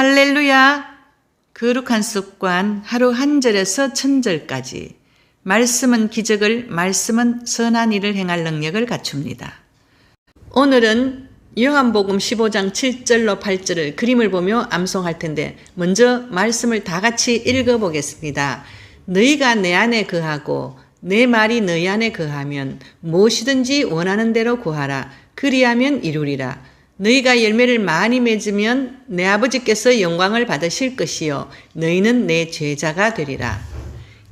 할렐루야! 거룩한 습관 하루 한 절에서 천 절까지 말씀은 기적을, 말씀은 선한 일을 행할 능력을 갖춥니다. 오늘은 요한복음 15장 7절로 8절을 그림을 보며 암송할 텐데 먼저 말씀을 다 같이 읽어 보겠습니다. 너희가 내 안에 거하고 내 말이 너희 안에 거하면 무엇이든지 원하는 대로 구하라. 그리하면 이루리라. 너희가 열매를 많이 맺으면 내 아버지께서 영광을 받으실 것이요 너희는 내 제자가 되리라.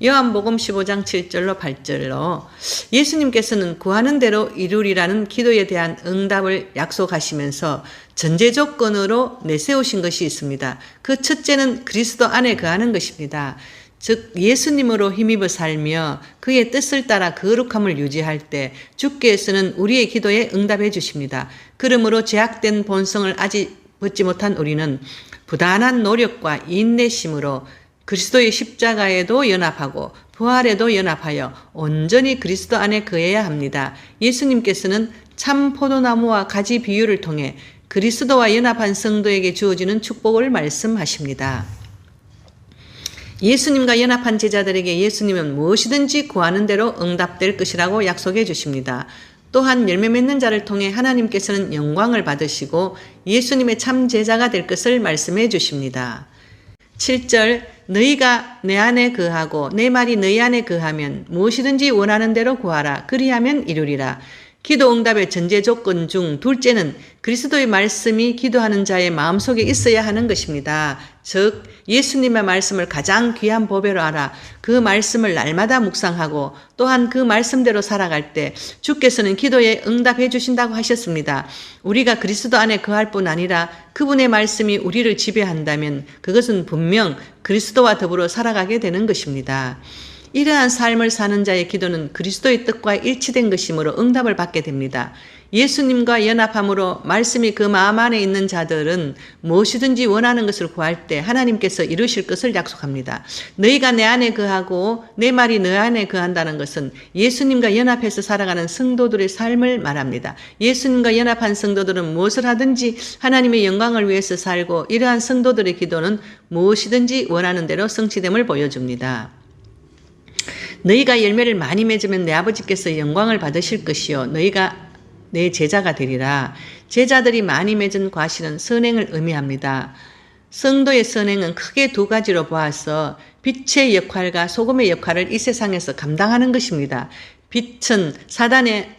요한복음 15장 7절로 8절로 예수님께서는 구하는 대로 이루리라는 기도에 대한 응답을 약속하시면서 전제 조건으로 내세우신 것이 있습니다. 그 첫째는 그리스도 안에 거하는 것입니다. 즉 예수님으로 힘입어 살며 그의 뜻을 따라 거룩함을 유지할 때 주께서는 우리의 기도에 응답해 주십니다. 그러므로 제약된 본성을 아직 벗지 못한 우리는 부단한 노력과 인내심으로 그리스도의 십자가에도 연합하고 부활에도 연합하여 온전히 그리스도 안에 거해야 합니다. 예수님께서는 참 포도나무와 가지 비유를 통해 그리스도와 연합한 성도에게 주어지는 축복을 말씀하십니다. 예수님과 연합한 제자들에게 예수님은 무엇이든지 구하는 대로 응답될 것이라고 약속해 주십니다. 또한 열매 맺는 자를 통해 하나님께서는 영광을 받으시고 예수님의 참 제자가 될 것을 말씀해 주십니다. 7절 너희가 내 안에 거하고 내 말이 너희 안에 거하면 무엇이든지 원하는 대로 구하라 그리하면 이루리라. 기도 응답의 전제 조건 중 둘째는 그리스도의 말씀이 기도하는 자의 마음속에 있어야 하는 것입니다. 즉 예수님의 말씀을 가장 귀한 보배로 알아 그 말씀을 날마다 묵상하고 또한 그 말씀대로 살아갈 때 주께서는 기도에 응답해 주신다고 하셨습니다. 우리가 그리스도 안에 거할 뿐 아니라 그분의 말씀이 우리를 지배한다면 그것은 분명 그리스도와 더불어 살아가게 되는 것입니다. 이러한 삶을 사는 자의 기도는 그리스도의 뜻과 일치된 것이므로 응답을 받게 됩니다. 예수님과 연합함으로 말씀이 그 마음 안에 있는 자들은 무엇이든지 원하는 것을 구할 때 하나님께서 이루실 것을 약속합니다. 너희가 내 안에 거하고 내 말이 너 안에 거한다는 것은 예수님과 연합해서 살아가는 성도들의 삶을 말합니다. 예수님과 연합한 성도들은 무엇을 하든지 하나님의 영광을 위해서 살고 이러한 성도들의 기도는 무엇이든지 원하는 대로 성취됨을 보여줍니다. 너희가 열매를 많이 맺으면 내 아버지께서 영광을 받으실 것이요 너희가 내 제자가 되리라. 제자들이 많이 맺은 과실은 선행을 의미합니다. 성도의 선행은 크게 두 가지로 보아서 빛의 역할과 소금의 역할을 이 세상에서 감당하는 것입니다. 빛은 사단의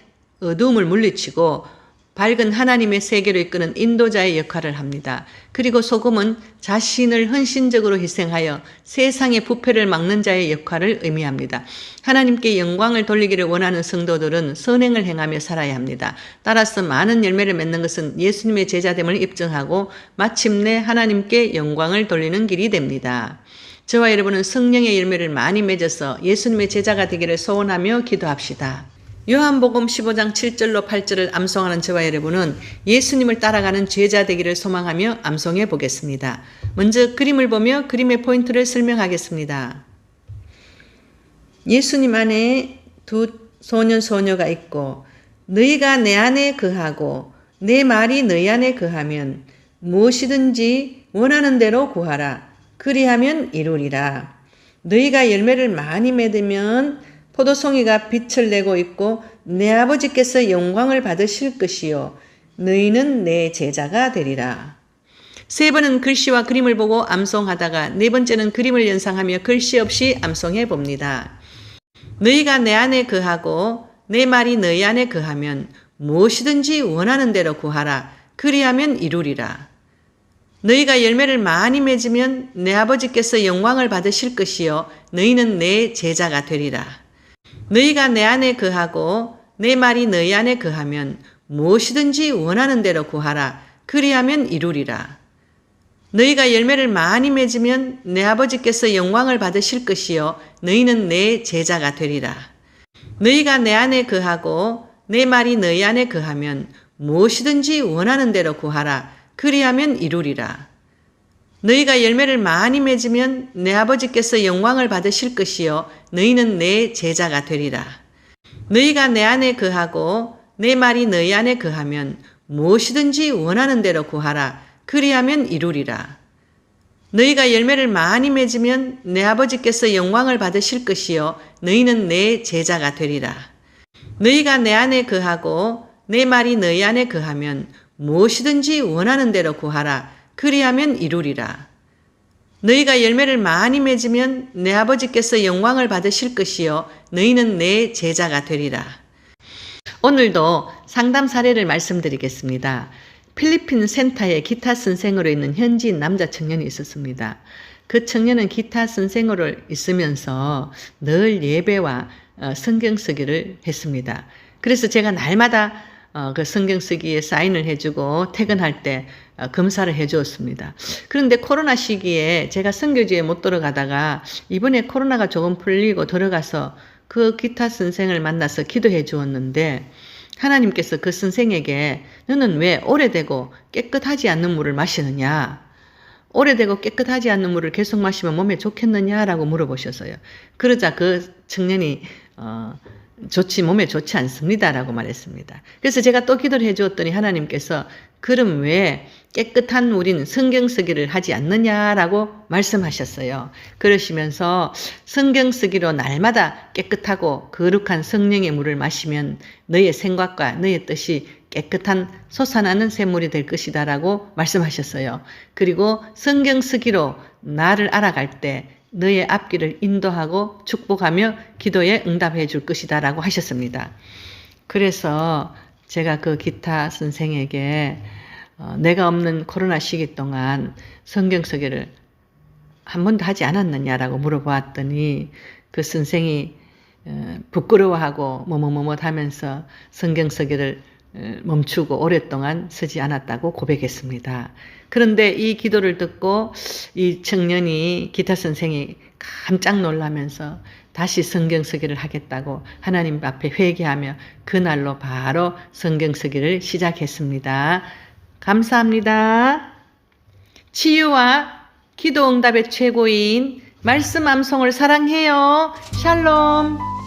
어두움을 물리치고 밝은 하나님의 세계로 이끄는 인도자의 역할을 합니다. 그리고 소금은 자신을 헌신적으로 희생하여 세상의 부패를 막는 자의 역할을 의미합니다. 하나님께 영광을 돌리기를 원하는 성도들은 선행을 행하며 살아야 합니다. 따라서 많은 열매를 맺는 것은 예수님의 제자됨을 입증하고 마침내 하나님께 영광을 돌리는 길이 됩니다. 저와 여러분은 성령의 열매를 많이 맺어서 예수님의 제자가 되기를 소원하며 기도합시다. 요한복음 15장 7절로 8절을 암송하는 저와 여러분은 예수님을 따라가는 제자 되기를 소망하며 암송해 보겠습니다. 먼저 그림을 보며 그림의 포인트를 설명하겠습니다. 예수님 안에 두 소년 소녀가 있고 너희가 내 안에 거하고 내 말이 너희 안에 거하면 무엇이든지 원하는 대로 구하라. 그리하면 이루리라. 너희가 열매를 많이 맺으면 포도송이가 빛을 내고 있고 내 아버지께서 영광을 받으실 것이요 너희는 내 제자가 되리라. 세 번은 글씨와 그림을 보고 암송하다가 네 번째는 그림을 연상하며 글씨 없이 암송해 봅니다. 너희가 내 안에 거하고 내 말이 너희 안에 거하면 무엇이든지 원하는 대로 구하라. 그리하면 이루리라. 너희가 열매를 많이 맺으면 내 아버지께서 영광을 받으실 것이요 너희는 내 제자가 되리라. 너희가 내 안에 거하고 내 말이 너희 안에 거하면 무엇이든지 원하는 대로 구하라. 그리하면 이루리라. 너희가 열매를 많이 맺으면 내 아버지께서 영광을 받으실 것이요 너희는 내 제자가 되리라. 너희가 내 안에 거하고 내 말이 너희 안에 거하면 무엇이든지 원하는 대로 구하라. 그리하면 이루리라. 너희가 열매를 많이 맺으면 내 아버지께서 영광을 받으실 것이요 너희는 내 제자가 되리라. 너희가 내 안에 거하고 내 말이 너희 안에 거하면 무엇이든지 원하는 대로 구하라. 그리하면 이루리라. 너희가 열매를 많이 맺으면 내 아버지께서 영광을 받으실 것이요 너희는 내 제자가 되리라. 너희가 내 안에 거하고 내 말이 너희 안에 거하면 무엇이든지 원하는 대로 구하라. 그리하면 이루리라. 너희가 열매를 많이 맺으면 내 아버지께서 영광을 받으실 것이요 너희는 내 제자가 되리라. 오늘도 상담 사례를 말씀드리겠습니다. 필리핀 센터에 기타 선생으로 있는 현지인 남자 청년이 있었습니다. 그 청년은 기타 선생으로 있으면서 늘 예배와 어, 성경 쓰기를 했습니다. 그래서 제가 날마다 어, 그 성경 쓰기에 사인을 해주고 퇴근할 때 어, 검사를 해주었습니다. 그런데 코로나 시기에 제가 선교지에 못 들어가다가 이번에 코로나가 조금 풀리고 들어가서 그 기타 선생을 만나서 기도해 주었는데 하나님께서 그 선생에게 너는 왜 오래되고 깨끗하지 않는 물을 마시느냐? 오래되고 깨끗하지 않는 물을 계속 마시면 몸에 좋겠느냐라고 물어보셨어요. 그러자 그 청년이 어, 좋지 몸에 좋지 않습니다라고 말했습니다. 그래서 제가 또 기도를 해 주었더니 하나님께서 그럼 왜 깨끗한 우리는 성경 쓰기를 하지 않느냐라고 말씀하셨어요. 그러시면서 성경 쓰기로 날마다 깨끗하고 거룩한 성령의 물을 마시면 너의 생각과 너의 뜻이 깨끗한 솟아나는 샘물이 될 것이다라고 말씀하셨어요. 그리고 성경 쓰기로 나를 알아갈 때 너의 앞길을 인도하고 축복하며 기도에 응답해 줄 것이다 라고 하셨습니다. 그래서 제가 그 기타 선생에게 어, 내가 없는 코로나 시기 동안 성경 소개를 한 번도 하지 않았느냐라고 물어보았더니 그 선생이 어, 부끄러워하고 뭐뭐뭐뭐 하면서 성경 소개를 어, 멈추고 오랫동안 쓰지 않았다고 고백했습니다. 그런데 이 기도를 듣고 이 청년이 기타 선생이 깜짝 놀라면서 다시 성경 쓰기를 하겠다고 하나님 앞에 회개하며 그날로 바로 성경 쓰기를 시작했습니다. 감사합니다. 치유와 기도 응답의 최고인 말씀 암송을 사랑해요. 샬롬.